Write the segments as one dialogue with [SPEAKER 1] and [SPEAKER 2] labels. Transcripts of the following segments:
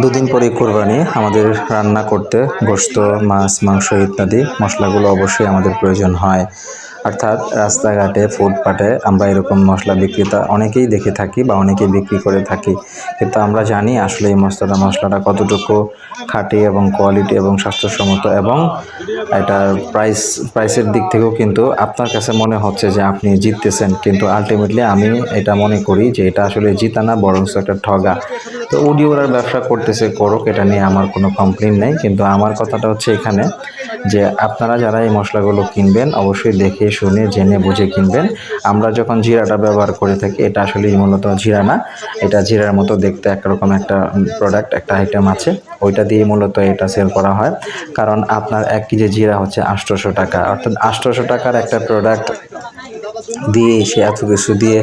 [SPEAKER 1] দুদিন পরে কোরবানি, আমাদের রান্না করতে গোস্ত মাছ, মাংস ইত্যাদি মশলাগুলো অবশ্যই আমাদের প্রয়োজন হয়। অর্থাৎ রাস্তাঘাটে ফুটপাটে আমরা এরকম মশলা বিক্রেতা অনেকেই দেখে থাকি বা অনেকেই বিক্রি করে থাকি। কিন্তু আমরা জানি আসলে এই মশলাটা মশলাটা কতটুকু খাঁটি এবং কোয়ালিটি এবং স্বাস্থ্যসম্মত এবং এটার প্রাইস প্রাইসের দিক থেকেও কিন্তু আপনার কাছে মনে হচ্ছে যে আপনি জিততেছেন। কিন্তু আলটিমেটলি আমি এটা মনে করি যে এটা আসলে জিতা না বরং একটা ঠগা। তো উডি ওরার ব্যবসা করতেছে, করুক, এটা নিয়ে আমার কোনো কমপ্লেন নেই। কিন্তু আমার কথাটা হচ্ছে এখানে যে আপনারা যারা এই মশলাগুলো কিনবেন, অবশ্যই দেখে শুনে, জেনে বুঝে কিনবেন। আমরা যখন জিরাটা ব্যবহার করে থাকি, এটা আসলে মূলত জিরা না। এটা জিরার মতো দেখতে একরকম একটা প্রোডাক্ট একটা আইটেম আছে। ওইটা দিয়ে মূলত এটা সেল করা হয়। কারণ আপনার এক কেজি জিরা হচ্ছে আটশোশো টাকা। অর্থাৎ আটশোশো টাকার একটা প্রোডাক্ট দিয়ে সে এত কিছু দিয়ে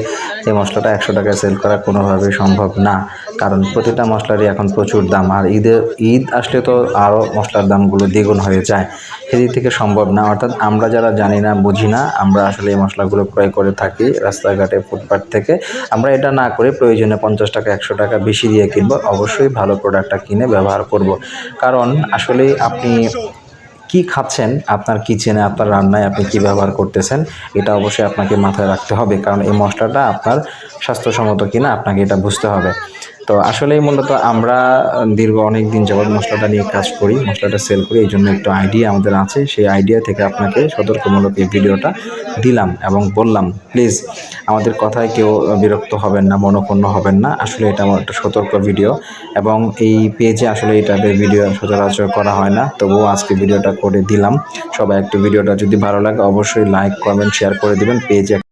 [SPEAKER 1] এই মশলাটা একশো টাকায় সেল করা কোনোভাবেই সম্ভব না। কারণ প্রতিটা মশলারই এখন প্রচুর দাম। আর ঈদের ঈদ আসলে তো আরও মশলার দামগুলো দ্বিগুণ হয়ে যায়। সেদিক থেকে সম্ভব না। অর্থাৎ আমরা যারা জানি না, বুঝি না, আমরা আসলে এই মশলাগুলো ক্রয় করে থাকি রাস্তাঘাটে ফুটপাথ থেকে। আমরা এটা না করে প্রয়োজনে পঞ্চাশ টাকা, একশো টাকা বেশি দিয়ে কিনবো। অবশ্যই ভালো প্রোডাক্টটা কিনে ব্যবহার করব। কারণ আসলে আপনি কি খাচ্ছেন, আপনার কিচেনে, আপনার রান্নায় আপনি কি ব্যবহার করতেছেন, এটা অবশ্যই আপনাকে মাথায় রাখতে হবে। কারণ এই মশলাটা আপনার স্বাস্থ্যসম্মত কিনা আপনাকে এটা বুঝতে হবে। তো আসলেই মূলত আমরা দীর্ঘ অনেক দিন যাবৎ মশলাটা নিয়ে কাজ করি, মশলাটা সেল করি এই জন্য একটু আইডিয়া আমাদের আছে। সেই আইডিয়া থেকে আপনাকে সতর্কমূলক এই ভিডিওটা দিলাম এবং বললাম প্লিজ আমাদের কথায় কেউ বিরক্ত হবেন না, মনোক্ষুণ্ণ হবেন না। আসলে এটা আমার একটা সতর্ক ভিডিও এবং এই পেজে আসলে এই টাইপের ভিডিও সচরাচর করা হয় না। তবুও আজকে ভিডিওটা করে দিলাম। সবাই একটু ভিডিওটা যদি ভালো লাগে, অবশ্যই লাইক কমেন্ট শেয়ার করে দিবেন। পেজে